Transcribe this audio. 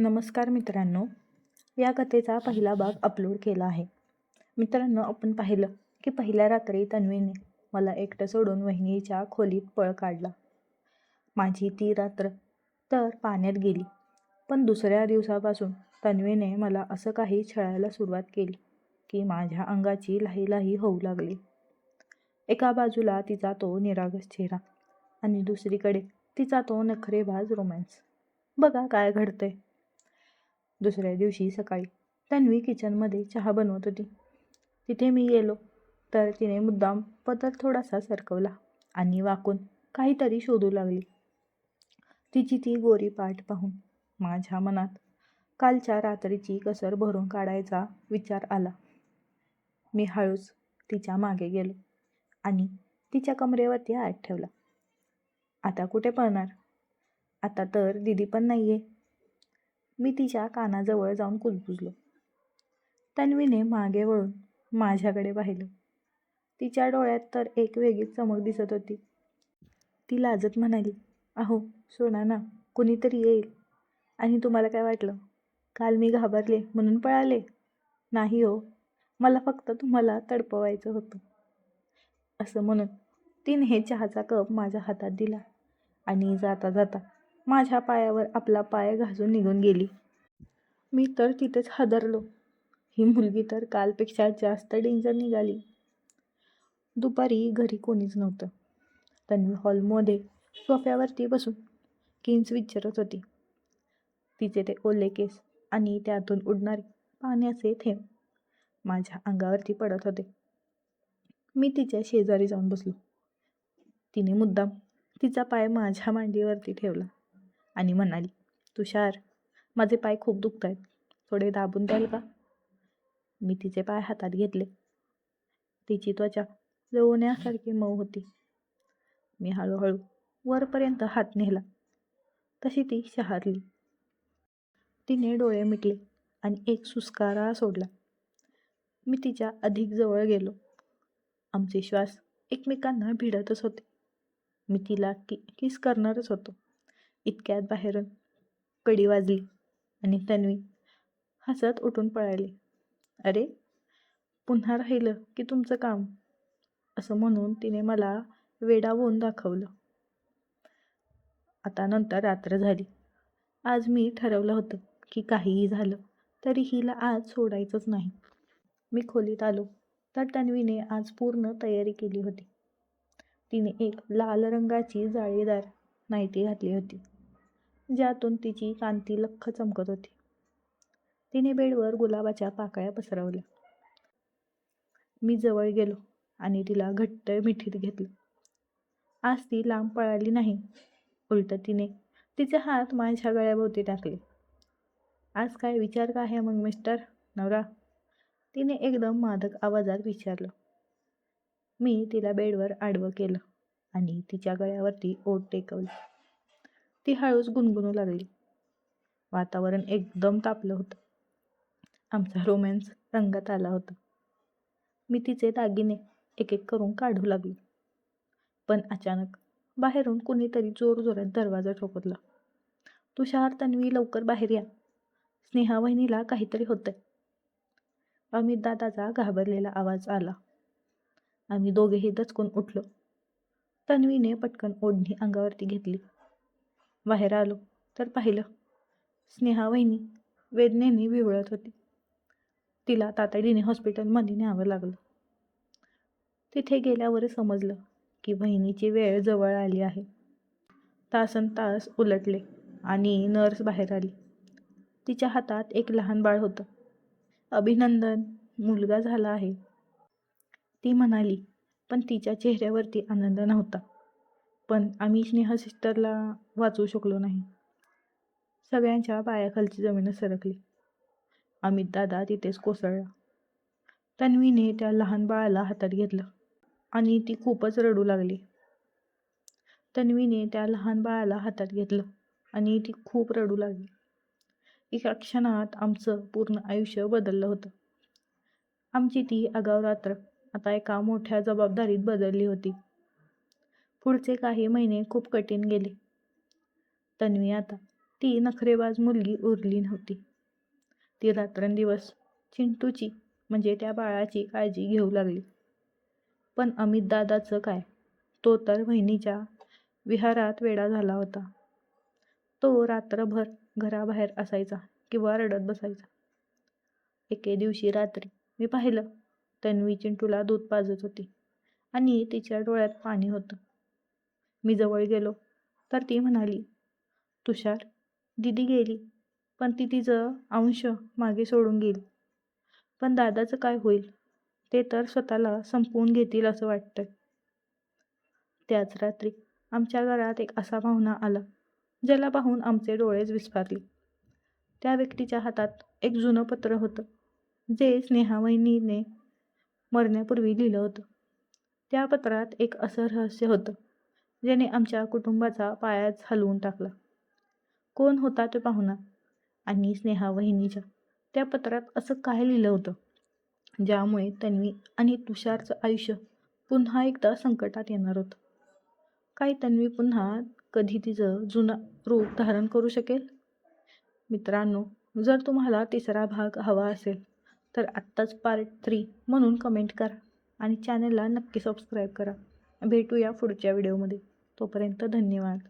नमस्कार मित्रांनो या कथेचा पहिला भाग अपलोड केला आहे. मित्रांनो आपण पाहिलं की पहिल्या रात्री तन्वीने मला एकटं सोडून वहिनीच्या खोलीत पळ काढला. माझी ती रात्र तर पाण्यात गेली पण दुसऱ्या दिवसापासून तन्वीने मला असं काही छळायला सुरुवात केली की माझ्या अंगाची लाही लाही होऊ लागली. एका बाजूला तिचा तो निरागस चेहरा आणि दुसरीकडे तिचा तो नखरेबाज रोमॅन्स बघा काय घडतंय. दुसऱ्या दिवशी सकाळी तन्वी किचनमध्ये चहा बनवत होती. तिथे मी गेलो तर तिने मुद्दाम पदर थोडासा सरकवला आणि वाकून काहीतरी शोधू लागली. तिची ती गोरी पाठ पाहून माझ्या मनात कालच्या रात्रीची कसर भरून काढायचा विचार आला. मी हळूच तिच्यामागे गेलो आणि तिच्या कमरेवरती हात ठेवला. आता कुठे पळणार? आता तर दिदी पण नाही आहे मी तिच्या कानाजवळ जाऊन कुजबुजलो. तन्वीने मागे वळून माझ्याकडे पाहिलं. तिच्या डोळ्यात तर एक वेगळीच चमक दिसत होती. ती लाजत म्हणाली अहो सोडा ना कुणीतरी येईल. आणि तुम्हाला काय वाटलं? काल मी घाबरले म्हणून पळाले? नाही हो मला फक्त तुम्हाला तडपवायचं होतं. असं म्हणून तिने हे चहाचा कप माझ्या हातात दिला आणि जाता जाता माझ्या पायावर आपला पाय घासून निघून गेली. मी तर तिथेच हादरलो. ही मुलगी तर कालपेक्षा जास्त डेंजर निघाली. दुपारी घरी कोणीच नव्हतं. तन्वी हॉलमध्ये सोफ्यावरती बसून किन्स विचारत होती. तिचे ते ओले केस आणि त्यातून उडणारे पाण्याचे थेंब माझ्या अंगावरती पडत होते. मी तिच्या शेजारी जाऊन बसलो. तिने मुद्दाम तिचा पाय माझ्या मांडीवरती ठेवला. आणि म्हणाली तुषार माझे पाय खूप दुखत आहेत थोडे दाबून द्याल का? मी तिचे पाय हातात घेतले. तिची त्वचा जळवण्यासारखी मऊ होती. मी हळूहळू वरपर्यंत हात नेला. तशी ती शहारली. तिने डोळे मिटले आणि एक सुस्कारा सोडला. मी तिच्या अधिक जवळ गेलो. आमचे श्वास एकमेकांना भिडतच होते. मी तिला कि किस करणारच होतो. इतक्यात बाहेरून कडी वाजली आणि तन्वी हसत उठून पळाली. अरे पुन्हा राहिलं की तुमचं काम? असं म्हणून तिने मला वेडावून दाखवलं. आता नंतर रात्र झाली. आज मी ठरवलं होतं की काहीही झालं तरी हिला आज सोडायचंच नाही. मी खोलीत आलो तर तन्वीने आज पूर्ण तयारी केली होती. तिने एक लाल रंगाची जाळीदार नायटी घातली होती. ज्यातून तिची कांती लख्ख चमकत होती. तिने बेडवर गुलाबाच्या पाकळ्या पसरवल्या. मी जवळ गेलो आणि तिला घट्ट मिठीत घेतलं. आज ती लांब पळाली नाही. उलट तिने तिचे हात माझ्या गळ्याभोवती टाकले. आज काय विचार का आहे मग मिस्टर? नवरा? तिने एकदम मादक आवाजात विचारलं. मी तिला बेडवर आडवं केलं आणि तिच्या गळ्यावरती ओट टेकवली. ती हळूच गुणगुणू लागली. वातावरण एकदम तापलं होतं. आमचा रोमॅन्स रंगात आला होता. मी तिचे दागिने एक एक करून काढू लागले. पण अचानक बाहेरून कुणीतरी जोरजोरात दरवाजा ठोकरला तुषार तन्वी लवकर बाहेर या. स्नेहा वहिनीला काहीतरी होतंय. अमित दादाचा घाबरलेला आवाज आला. आम्ही दोघेही दचकून उठलो. तन्वीने पटकन ओढणी अंगावरती घेतली. बाहेर आलो तर पाहिलं. स्नेहा वहिनी वेदनेने विवळत होती. तिला तातडीने हॉस्पिटलमध्ये न्यावं लागलं. तिथे गेल्यावर समजलं की बहिणीची वेळ जवळ आली आहे. तासन तास उलटले आणि नर्स बाहेर आली. तिच्या हातात एक लहान बाळ होतं. अभिनंदन मुलगा झाला आहे. ती म्हणाली पण तिच्या चेहऱ्यावरती आनंद नव्हता. पण आम्ही स्नेहा सिस्टरला वाचवू शकलो नाही. सगळ्यांच्या पायाखालची जमीन सरकली. अमित दादा तिथेच कोसळला. तन्वीने त्या लहान बाळाला हातात घेतलं आणि ती खूपच रडू लागली. तन्वीने त्या लहान बाळाला हातात घेतलं आणि ती खूप रडू लागली. एका क्षणात आमचं पूर्ण आयुष्य बदललं होतं. आमची ती आगाव रात्र आता एका मोठ्या जबाबदारीत बदलली होती. पुढचे काही महिने खूप कठीण गेले. तन्वी आता ती नखरेबाज मुलगी उरली नव्हती. ती रात्रंदिवस चिंटूची म्हणजे त्या बाळाची काळजी घेऊ लागली. पण अमित दादाचं काय? तो तर वहिनीच्या विहारात वेडा झाला होता. तो रात्रभर घराबाहेर असायचा किंवा रडत बसायचा. एके दिवशी रात्री मी पाहिलं तन्वी चिंटूला दूध पाजत होती आणि तिच्या डोळ्यात पाणी होतं. मी जवळ गेलो. तर ती म्हणाली तुषार दिदी गेली. पण ती तिचं अंश मागे सोडून गेली. पण दादाचं काय होईल? ते तर स्वतःला संपवून घेतील असं वाटतं त्याच रात्री आमच्या घरात एक असा भावना आला ज्याला पाहून आमचे डोळेच विस्फारले. त्या व्यक्तीच्या हातात एक जुनं पत्र होतं जे स्नेहावहिनीने मरण्यापूर्वी लिहिलं होतं. त्या पत्रात एक असं रहस्य होतं. ज्याने आमच्या कुटुंबाचा पायाच हलवून टाकला. कोण होता तो पाहुणा आणि स्नेहा वहिनीच्या त्या पत्रात असं काय लिहिलं होतं? ज्यामुळे तन्वी आणि तुषारचं आयुष्य पुन्हा एकदा संकटात येणार होतं. काय तन्वी पुन्हा कधी तिचं जुनं रूप धारण करू शकेल? मित्रांनो जर तुम्हाला तिसरा भाग हवा असेल तर आत्ताच पार्ट थ्री म्हणून कमेंट करा आणि चॅनलला नक्की सबस्क्राईब करा. भेटूया पुढच्या व्हिडिओमध्ये तोपर्यंत धन्यवाद.